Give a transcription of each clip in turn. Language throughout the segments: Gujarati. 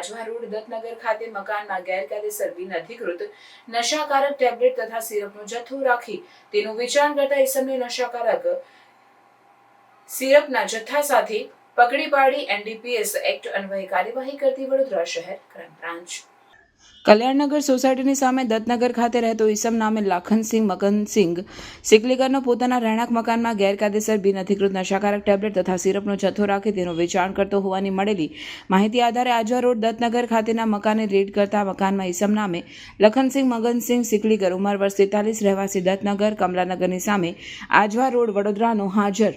આજવા રોડ દત્તનગર ખાતે મકાનમાં ગેરકાયદેસર બિનઅધિકૃત નશાકારક ટેબ્લેટ તથા સિરપનો જથ્થો રાખી તેનું વેચાણ કરતા ઇસમને નશાકારક સિરપના જથ્થા સાથે પકડી પાડી એનડીપીએસ એક્ટ અન્વયે કાર્યવાહી કરતી વડોદરા શહેર ક્રાઇમ બ્રાન્ચ. કલ્યાણનગર સોસાયટીની સામે દત્તનગર ખાતે રહેતો ઈસમ નામે લાખનસિંહ મકનસિંહ સિકલીગરનો પોતાના રહેણાંક મકાનમાં ગેરકાયદેસર બિનઅધિકૃત નશાકારક ટેબ્લેટ તથા સિરપનો જથ્થો રાખી તેનું વેચાણ કરતો હોવાની મળેલી માહિતી આધારે આજવા રોડ દત્તનગર ખાતેના મકાને રેડ કરતા મકાનમાં ઈસમ નામે લખનસિંહ મગનસિંહ સિકલીગર ઉંમર વર્ષ તેતાલીસ, રહેવાસી દત્તનગર, કમલાનગરની સામે આજવા રોડ વડોદરાનો હાજર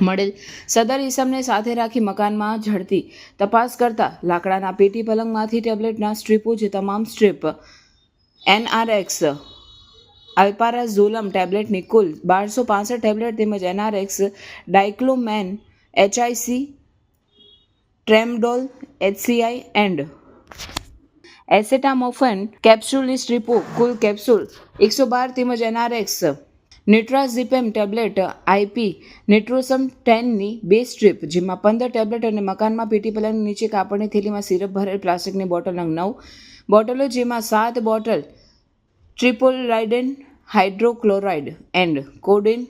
મળેલ. સદર ઈસમને સાથે રાખી મકાનમાં ઝડપી તપાસ કરતા લાકડાના પેટી પલંગમાંથી ટેબ્લેટના સ્ટ્રીપો જે તમામ સ્ટ્રીપ એનઆરએક્સ અલ્પારાઝોલમ ટેબ્લેટની કુલ બારસો પાસઠ ટેબ્લેટ તેમજ એનઆરએક્સ, ડાયક્લોમેન, એચઆઈસી, ટ્રેમડોલ, એચસીઆઈ એન્ડ એસેટામોફેન કેપ્સ્યુલની સ્ટ્રીપો કુલ કેપ્સ્યુલ એકસો બાર તેમજ એનઆરએક્સ નિટ્રાઝિપેમ ટેબ્લેટ આઈપી નેટ્રોસમ ટેનની બે સ્ટ્રીપ જેમાં પંદર ટેબ્લેટ અને મકાનમાં પેટી પલંગની નીચે કાપડની થેલીમાં સિરપ ભરેલ પ્લાસ્ટિકની બોટલ નવ બોટલો, જેમાં સાત bottle triprolidine hydrochloride and codeine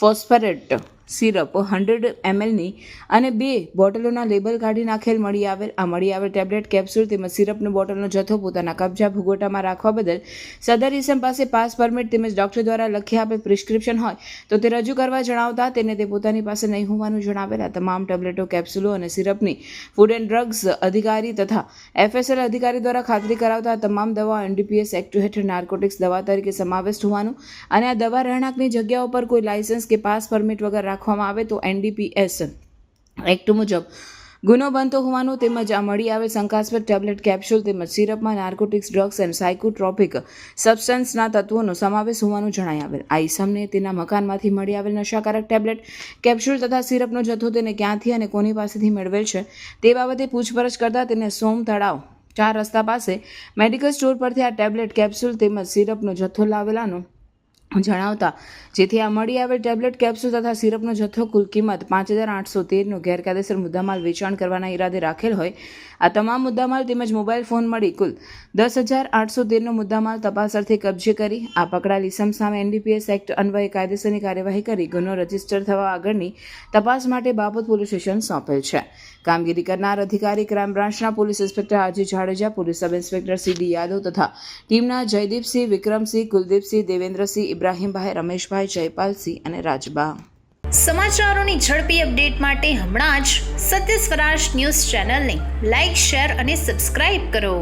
phosphate syrup hundred એમએલની અને બે બોટલોના લેબલ કાઢી નાખેલ મળી આવેલ આ મળી આવેલ ટેબ્લેટ, કેપ્સ્યુલ તેમજ સિરપનો બોટલનો જથ્થો પોતાના કબજા ભૂગોટામાં રાખવા બદલ. સદર ઇસમ પાસે પાસ પરમિટ તેમજ ડોક્ટર દ્વારા લખી આપેલ પ્રિસ્ક્રિપ્શન હોય, તો તે રજૂ કરવા જણાવતા તેને તે પોતાની પાસે નહીં હોવાનું જણાવેલા તમામ ટેબ્લેટો, કેપ્સ્યુલો અને સિરપની ફૂડ એન્ડ ડ્રગ્સ અધિકારી તથા એફએસએલ અધિકારી દ્વારા ખાતરી કરાવતા તમામ દવા એનડીપીએસ એક્ટ હેઠળ નાર્કોટિક્સ દવા તરીકે સમાવેશ હોવાનું અને આ દવા રહેણાંકની જગ્યાઓ પર કોઈ લાયસન્સ કે પાસ પરમિટ વગર રાખવામાં આવે તો એનડીપીએસ એક્ટ મુજબ ગુનો બનતો હોવાનું તેમજ આ મળી આવે શંકાસ્પદ ટેબ્લેટ કેપ્સ્યુલ તેમજ સિરપમાં નાર્કોટિક્સ ડ્રગ્સ એન્ડ સાયકોટ્રોપિક સબસ્ટન્સના તત્વોનો સમાવેશ હોવાનું જણાઈ આવેલ. આ ઇસમને તેના મકાનમાંથી મળી આવેલ નશાકારક ટેબ્લેટ કેપ્સ્યુલ તથા સિરપનો જથ્થો તેને ક્યાંથી અને કોની પાસેથી મેળવેલ છે તે બાબતે પૂછપરછ કરતાં તેને સોમ તળાવ ચાર રસ્તા પાસે મેડિકલ સ્ટોર પરથી આ ટેબ્લેટ કેપ્સ્યુલ તેમજ સિરપનો જથ્થો લાવેલાનો જણાવતા, જેથી આ મળી આવેલ ટેબ્લેટ, કેપ્સ્યુલ તથા સિરપનો જથ્થો કુલ કિંમત પાંચ હજાર આઠસો તેરનો ગેરકાયદેસર મુદ્દામાલ વેચાણ કરવાના ઈરાદે રાખેલ હોય. આ તમામ મુદ્દામાલ તેમજ મોબાઈલ ફોન મળી કુલ દસ હજાર આઠસો તેરનો મુદ્દામાલ તપાસ અર્થે કબજે કરી, આ પકડાયેલ ઇસમ સામે એનડીપીએસ એક્ટ અન્વયે કાયદેસરની કાર્યવાહી કરી, ગુનો રજિસ્ટર થવા આગળની તપાસ માટે બાબત પોલીસ સ્ટેશન સોંપેલ છે. કામગીરી કરનાર અધિકારી ક્રાઇમ બ્રાન્ચના police inspector Aji Jadeja, police sub inspector C D Yadav તથા ટીમના જયદીપસિંહ, વિક્રમસિંહ, કુલદીપસિંહ, દેવેન્દ્રસિંહ ઇબ્રાહીમભાઈ, રમેશભાઈ, જયપાલસિંહ અને રાજબા. સમાચારોની ઝડપી અપડેટ માટે હમણાં જ સત્ય સ્વરાજ ન્યૂઝ ચેનલને લાઇક શેર અને સબસ્ક્રાઇબ કરો.